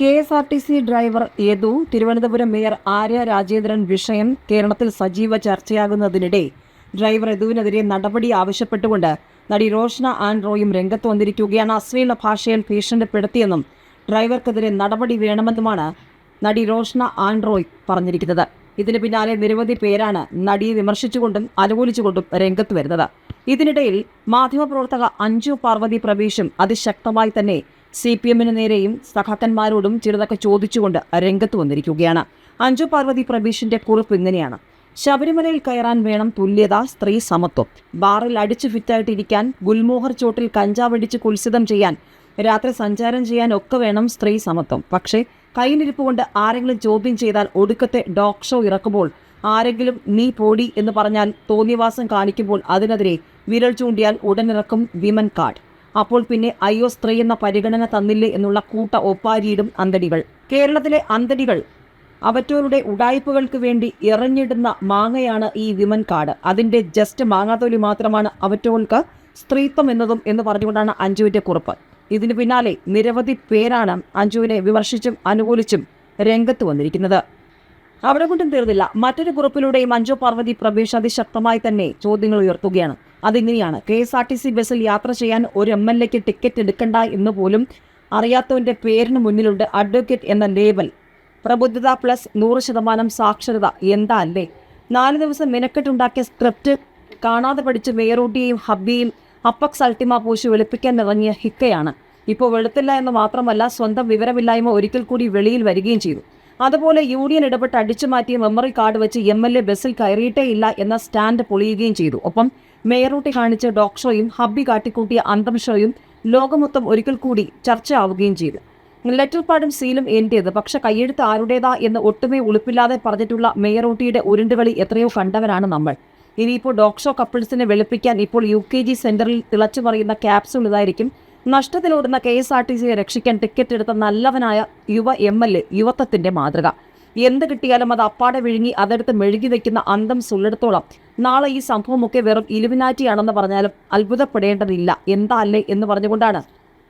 K S R T C driver Yadu Thiruvananthapuram mayor Arya Rajendran വിഷയം കേരളത്തിൽ സജീവ ചർച്ചയാകുന്നതിനിടെ driver യദുവിനെതിരെ നടപടി ആവശ്യപ്പെട്ടുകൊണ്ട് നടി റോഷ്ന ആൻഡ്രോയും രംഗത്ത് വന്നിരിക്കുകയാണ്. അശ്ലീല ഭാഷയിൽ ഭീഷണിപ്പെടുത്തിയെന്നും ഡ്രൈവർക്കെതിരെ നടപടി വേണമെന്നുമാണ് നടി റോഷ്ന ആൻഡ്രോയ് പറഞ്ഞിരിക്കുന്നത്. ഇതിന് പിന്നാലെ നിരവധി പേരാണ് നടിയെ വിമർശിച്ചുകൊണ്ടും അനുകൂലിച്ചുകൊണ്ടും രംഗത്ത് വരുന്നത്. ഇതിനിടയിൽ മാധ്യമപ്രവർത്തക അഞ്ജു പാർവതി പ്രവേശും അതിശക്തമായി തന്നെ സി പി എമ്മിന് നേരെയും സഖാക്കന്മാരോടും ചിലതൊക്കെ ചോദിച്ചുകൊണ്ട് രംഗത്ത് വന്നിരിക്കുകയാണ്. അഞ്ജു പാർവതി പ്രബീഷിന്റെ കുറിപ്പ് ഇങ്ങനെയാണ്. ശബരിമലയിൽ കയറാൻ വേണം തുല്യത സ്ത്രീ സമത്വം. ബാറിൽ അടിച്ചു ഫിറ്റായിട്ടിരിക്കാൻ ഗുൽമോഹർ ചോട്ടിൽ കഞ്ചാവടിച്ച് കുൽസിതം ചെയ്യാൻ രാത്രി സഞ്ചാരം ചെയ്യാൻ ഒക്കെ വേണം സ്ത്രീ സമത്വം. പക്ഷേ കയ്യിലിരിപ്പ് കൊണ്ട് ആരെങ്കിലും ചോദ്യം ചെയ്താൽ ഒടുക്കത്തെ ഡോഗ് ഷോ ഇറക്കുമ്പോൾ ആരെങ്കിലും നീ പോടി എന്ന് പറഞ്ഞാൽ തോന്നിവാസം കാണിക്കുമ്പോൾ അതിനെതിരെ വിരൽ ചൂണ്ടിയാൽ ഉടനിറക്കും വിമൻ കാർഡ്. അപ്പോൾ പിന്നെ അയ്യോ സ്ത്രീ എന്ന പരിഗണന തന്നില്ലേ എന്നുള്ള കൂട്ട ഒപ്പാരിയിടും അന്തടികൾ കേരളത്തിലെ അന്തടികൾ അവറ്റോരുടെ ഉടായ്പകൾക്ക് വേണ്ടി എറിഞ്ഞിടുന്ന മാങ്ങയാണ് ഈ വിമൻ കാർഡ് അതിന്റെ ജസ്റ്റ് മാങ്ങാത്തൊലി മാത്രമാണ് അവറ്റോൾക്ക് സ്ത്രീത്വം എന്നതും എന്ന് പറഞ്ഞുകൊണ്ടാണ് അഞ്ജുവിന്റെ കുറിപ്പ്. ഇതിന് പിന്നാലെ നിരവധി പേരാണ് അഞ്ജുവിനെ വിമർശിച്ചും അനുകൂലിച്ചും രംഗത്ത് വന്നിരിക്കുന്നത്. അവിടെ കൊണ്ടും തീർന്നില്ല. മറ്റൊരു കുറിപ്പിലൂടെയും അഞ്ജു പാർവതി പ്രവേശ് അതിശക്തമായി തന്നെ ചോദ്യങ്ങൾ ഉയർത്തുകയാണ്. അതിങ്ങനെയാണ്. K S R T C ബസ്സിൽ യാത്ര ചെയ്യാൻ ഒരു എം എൽ എക്ക് ടിക്കറ്റ് എടുക്കണ്ട എന്ന് പോലും അറിയാത്തവന്റെ പേരിന് മുന്നിലുണ്ട് അഡ്വക്കേറ്റ് എന്ന ലേബൽ. പ്രബുദ്ധത പ്ലസ് നൂറ് ശതമാനം സാക്ഷരത. എന്താ അല്ലേ? നാല് ദിവസം മെനക്കെട്ടുണ്ടാക്കിയ സ്ക്രിപ്റ്റ് കാണാതെ പഠിച്ച് മേറൂട്ടിയെയും ഹബ്ബിയും അപ്പക്സ് അൾട്ടിമ പൂശി വെളുപ്പിക്കാൻ ഇറങ്ങിയ ഹിക്കയാണ്. ഇപ്പോൾ വെളുത്തില്ല എന്ന് മാത്രമല്ല സ്വന്തം വിവരമില്ലായ്മ ഒരിക്കൽ കൂടി വെളിയിൽ വരികയും ചെയ്തു. അതുപോലെ യൂണിയൻ ഇടപെട്ട് അടിച്ചു മാറ്റിയ മെമ്മറി കാർഡ് വെച്ച് എം എൽ എ ബസ്സിൽ കയറിയിട്ടേ ഇല്ല എന്ന സ്റ്റാൻഡ് പൊളിയുകയും ചെയ്തു. ഒപ്പം മേയറൂട്ടി കാണിച്ച ഡോഗ് ഷോയും ഹബ്ബി കാട്ടിക്കൂട്ടിയ അന്തം ഷോയും ലോകമൊത്തം ഒരിക്കൽ കൂടി ചർച്ച ചർച്ചയാവുകയും ചെയ്തു. ലെറ്റർ പാടും സീലും എന്റേത് പക്ഷെ കയ്യെഴുത്ത് ആരുടേതാ എന്ന് ഒട്ടുമേ ഉളുപ്പില്ലാതെ പറഞ്ഞിട്ടുള്ള മേയറൂട്ടിയുടെ ഉരുണ്ടുകളി എത്രയോ കണ്ടവരാണ് നമ്മൾ. ഇനിയിപ്പോൾ ഡോഗ് ഷോ കപ്പിൾസിനെ വെളുപ്പിക്കാൻ ഇപ്പോൾ യു കെ ജി സെന്ററിൽ തിളച്ചു പറയുന്ന ക്യാപ്സൂൾ ഇതായിരിക്കും. നഷ്ടത്തിലോടുന്ന കെ എസ് ആർ ടി സിയെ രക്ഷിക്കാൻ ടിക്കറ്റ് എടുത്ത നല്ലവനായ യുവ എം എൽ എ യുവത്വത്തിന്റെ മാതൃക. എന്ത് കിട്ടിയാലും അത് അപ്പാടെ വിഴുങ്ങി അതെടുത്ത് മെഴുകി വെക്കുന്ന അന്തം സുള്ളിടത്തോളം നാളെ ഈ സംഭവമൊക്കെ വെറും ഇലുമിനാറ്റിയാണെന്ന് പറഞ്ഞാലും അത്ഭുതപ്പെടേണ്ടതില്ല. എന്താ അല്ലേ എന്ന് പറഞ്ഞുകൊണ്ടാണ്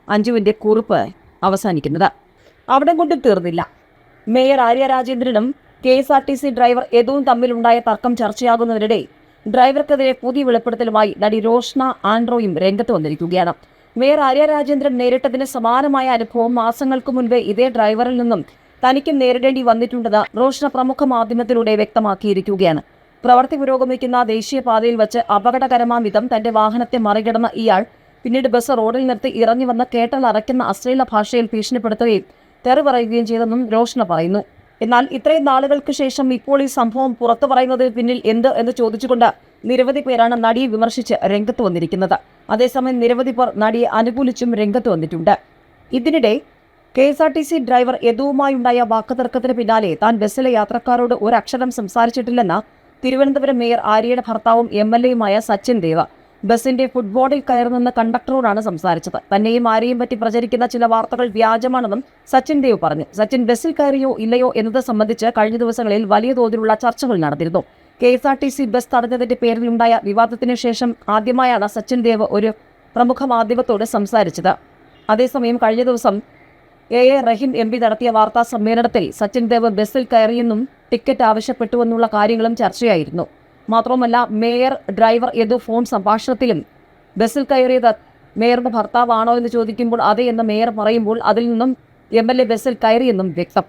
അഞ്ജുവിന്റെ കുറിപ്പ് അവസാനിക്കുന്നത്. അവിടെ കൊണ്ട് തീർന്നില്ല. Mayor Arya രാജേന്ദ്രനും K S R T C driver യദുവും തമ്മിലുണ്ടായ തർക്കം ചർച്ചയാകുന്നതിനിടെ ഡ്രൈവർക്കെതിരെ പുതിയ വെളിപ്പെടുത്തലുമായി നടി റോഷ്ന ആൻഡ്രോയും രംഗത്ത് വന്നിരിക്കുകയാണ്. മേയർ ആര്യ രാജേന്ദ്രൻ നേരിട്ടതിന് സമാനമായ അനുഭവം മാസങ്ങൾക്ക് മുൻപേ ഇതേ ഡ്രൈവറിൽ നിന്നും തനിക്കും നേരിടേണ്ടി വന്നിട്ടുണ്ടെന്ന് റോഷ്ന പ്രമുഖ മാധ്യമത്തിലൂടെ വ്യക്തമാക്കിയിരിക്കുകയാണ്. പ്രവർത്തി പുരോഗമിക്കുന്ന ദേശീയപാതയിൽ വച്ച് അപകടകരമാം വിധം തന്റെ വാഹനത്തെ മറികടന്ന ഇയാൾ പിന്നീട് ബസ് റോഡിൽ നിർത്തി ഇറങ്ങി വന്ന് കേട്ടൽ അറയ്ക്കുന്ന അശ്ലീല ഭാഷയിൽ ഭീഷണിപ്പെടുത്തുകയും തെറി പറയുകയും ചെയ്തെന്നും റോഷ്ന പറയുന്നു. എന്നാൽ ഇത്രയും നാളുകൾക്ക് ശേഷം ഇപ്പോൾ ഈ സംഭവം പുറത്തു പറയുന്നതിന് പിന്നിൽ എന്ത് എന്ന് ചോദിച്ചുകൊണ്ട് നിരവധി പേരാണ് നടിയെ വിമർശിച്ച് രംഗത്ത് വന്നിരിക്കുന്നത്. അതേസമയം നിരവധി പേർ നടിയെ അനുകൂലിച്ചും രംഗത്ത് വന്നിട്ടുണ്ട്. ഇതിനിടെ K S R T C driver യദുവുമായുണ്ടായ വാക്കുതർക്കത്തിന് പിന്നാലെ താൻ ബസ്സിലെ യാത്രക്കാരോട് ഒരക്ഷരം സംസാരിച്ചിട്ടില്ലെന്ന തിരുവനന്തപുരം മേയർ ആര്യയുടെ ഭർത്താവും എം എൽ എയുമായ സച്ചിൻ ദേവ ബസിന്റെ ഫുട്ബോളിൽ കയറുന്ന കണ്ടക്ടറോടാണ് സംസാരിച്ചത്. തന്നെയും ആരെയും പറ്റി പ്രചരിക്കുന്ന ചില വാർത്തകൾ വ്യാജമാണെന്നും സച്ചിൻ ദേവ് പറഞ്ഞു. സച്ചിൻ ബസ്സിൽ കയറിയോ ഇല്ലയോ എന്നത് സംബന്ധിച്ച് കഴിഞ്ഞ ദിവസങ്ങളിൽ വലിയ തോതിലുള്ള ചർച്ചകൾ നടന്നിരുന്നു. K S R T C bus തടഞ്ഞതിന്റെ പേരിലുണ്ടായ വിവാദത്തിന് ശേഷം ആദ്യമായാണ് സച്ചിൻ ദേവ് ഒരു പ്രമുഖ മാധ്യമത്തോട് സംസാരിച്ചത്. അതേസമയം കഴിഞ്ഞ ദിവസം A A Rahim M P നടത്തിയ വാർത്താ സമ്മേളനത്തിൽ സച്ചിൻ ദേവ് ബസ്സിൽ കയറിയെന്നും ടിക്കറ്റ് ആവശ്യപ്പെട്ടുവെന്നുള്ള കാര്യങ്ങളും ചർച്ചയായിരുന്നു. മാത്രമല്ല മേയർ ഡ്രൈവർ എന്ന് ഫോൺ സംഭാഷണത്തിലും ബസ്സിൽ കയറിയത് മേയറുടെ ഭർത്താവാണോ എന്ന് ചോദിക്കുമ്പോൾ അതെ എന്ന് മേയർ പറയുമ്പോൾ അതിൽ നിന്നും എം എൽ എ ബസ്സിൽ കയറിയെന്നും വ്യക്തം.